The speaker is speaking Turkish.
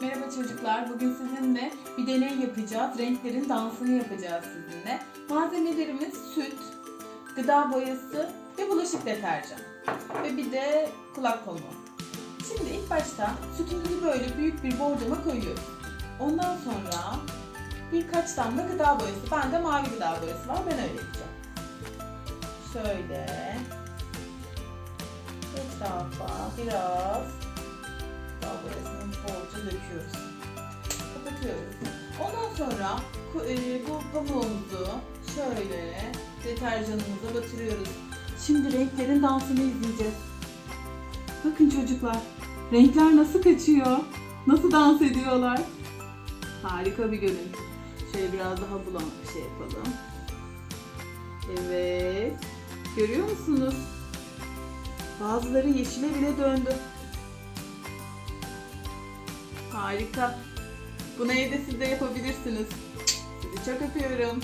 Merhaba çocuklar. Bugün sizinle bir deney yapacağız. Renklerin dansını yapacağız sizinle. Malzemelerimiz süt, gıda boyası ve bulaşık deterjan. Ve bir de kulak kolu. Şimdi ilk başta sütümüzü böyle büyük bir borcama koyuyoruz. Ondan sonra birkaç damla gıda boyası. Bende mavi gıda boyası var. Ben öyle yapacağım. Şöyle etrafa biraz bolca döküyoruz. Kapatıyoruz. Ondan sonra e, bu pamuğumuzu şöyle deterjanımıza batırıyoruz. Şimdi renklerin dansını izleyeceğiz. Bakın çocuklar, renkler nasıl kaçıyor, nasıl dans ediyorlar. Harika bir görüntü. Şöyle biraz daha bulanık bir şey yapalım. Evet. Görüyor musunuz? Bazıları yeşile bile döndü. Harika. Bunu evde siz de yapabilirsiniz. Sizi çok öpüyorum.